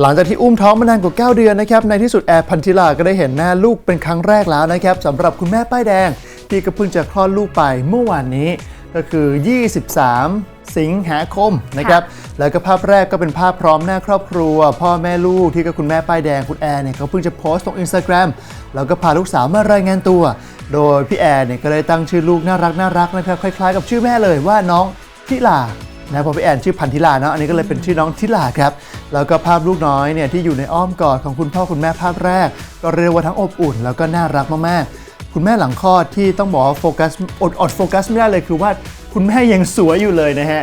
หลังจากที่อุ้มท้องมานานกว่า 9 เดือนนะครับ ในที่สุดแอร์พันธิลาก็ได้เห็นหน้าลูกเป็นครั้งแรกแล้วนะครับสำหรับคุณแม่ป้ายแดง ที่ก็เพิ่งจะคลอดลูกไปเมื่อวานนี้ ก็คือ 23 สิงหาคมนะครับ แล้วก็ภาพแรกก็เป็นภาพพร้อมหน้าครอบครัว พ่อแม่ลูกที่ก็คุณแม่ป้ายแดงคุณแอร์เนี่ยเขาเพิ่งจะโพสต์ลง Instagram แล้วก็พาลูกสาวมารายงานตัว โดยพี่แอร์เนี่ยก็เลยตั้งชื่อลูกน่ารักน่ารักนะครับคล้ายๆ กับชื่อแม่เลยว่าน้องทิลา นะพอพี่แอนชื่อพันธิลาเนาะอันนี้ก็เลยเป็นชื่อน้องธิลาครับแล้วก็ภาพลูกน้อยเนี่ยที่อยู่ในอ้อมกอดของคุณพ่อคุณแม่ภาพแรก ก็เรียกว่าทั้งอบอุ่น แล้วก็น่ารักมากๆ คุณแม่หลังคลอดที่ต้องบอกว่าโฟกัสอดอดโฟกัสไม่ได้เลยคือว่าคุณแม่ยังสวยอยู่เลยนะฮะ